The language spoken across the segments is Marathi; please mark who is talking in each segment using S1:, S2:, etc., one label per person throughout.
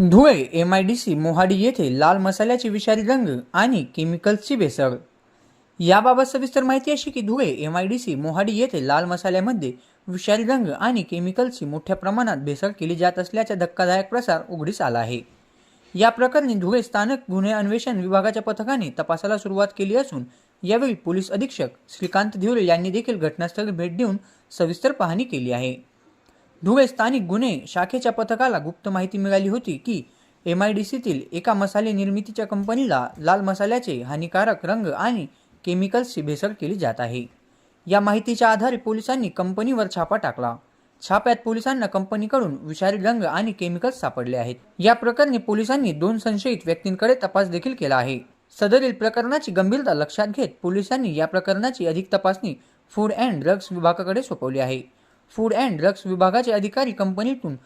S1: Dhule M I D C Mohadi येथे लाल मसाल्याचे विषारी रंग आणि केमिकल्सची भेसळ. याबाबत सविस्तर माहिती अशी की Dhule M I D C Mohadi येथे लाल मसाल्यामध्ये विषारी रंग आणि केमिकल्सची मोठ्या प्रमाणात भेसळ केली जात असल्याचा धक्कादायक प्रसार उघडीस आला आहे. या प्रकरणी धुळे स्थानक गुन्हे अन्वेषण विभागाच्या पथकाने तपासाला सुरुवात केली असून यावेळी पोलीस अधीक्षक श्रीकांत धिवरे यांनी देखील घटनास्थळी भेट देऊन सविस्तर पाहणी केली आहे. धुळे स्थानिक गुन्हे शाखेच्या पथकाला गुप्त माहिती मिळाली होती की एम आय डी सीतील एका मसाले निर्मितीच्या कंपनीला लाल मसाल्याचे हानिकारक रंग आणि केमिकल्सची भेसळ केली जात आहे. या माहितीच्या आधारे पोलिसांनी कंपनीवर छापा टाकला. छाप्यात पोलिसांना कंपनीकडून विषारी रंग आणि केमिकल्स सापडले आहेत. या प्रकरणी पोलिसांनी दोन संशयित व्यक्तींकडे तपास देखील केला आहे. सदरील प्रकरणाची गंभीरता लक्षात घेत पोलिसांनी या प्रकरणाची अधिक तपासणी फूड अँड ड्रग्ज विभागाकडे सोपवली आहे. फूड अँड ड्रग्ज विभागाचे अधिकारी कंपनीतून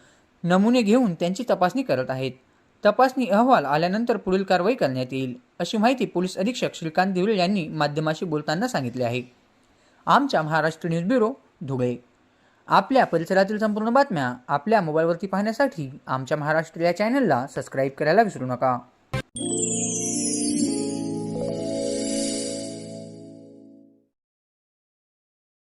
S1: नमुने घेऊन त्यांची तपासणी करत आहेत. तपासणी अहवाल आल्यानंतर पुढील कारवाई करण्यात येईल अशी माहिती पोलीस अधीक्षक श्रीकांत दिवरे यांनी माध्यमाशी बोलताना सांगितले आहे. आमच्या महाराष्ट्र न्यूज ब्युरो धुळे. आपल्या परिसरातील संपूर्ण बातम्या आपल्या मोबाईलवरती पाहण्यासाठी आमच्या महाराष्ट्र या चॅनलला सबस्क्राईब करायला विसरू नका.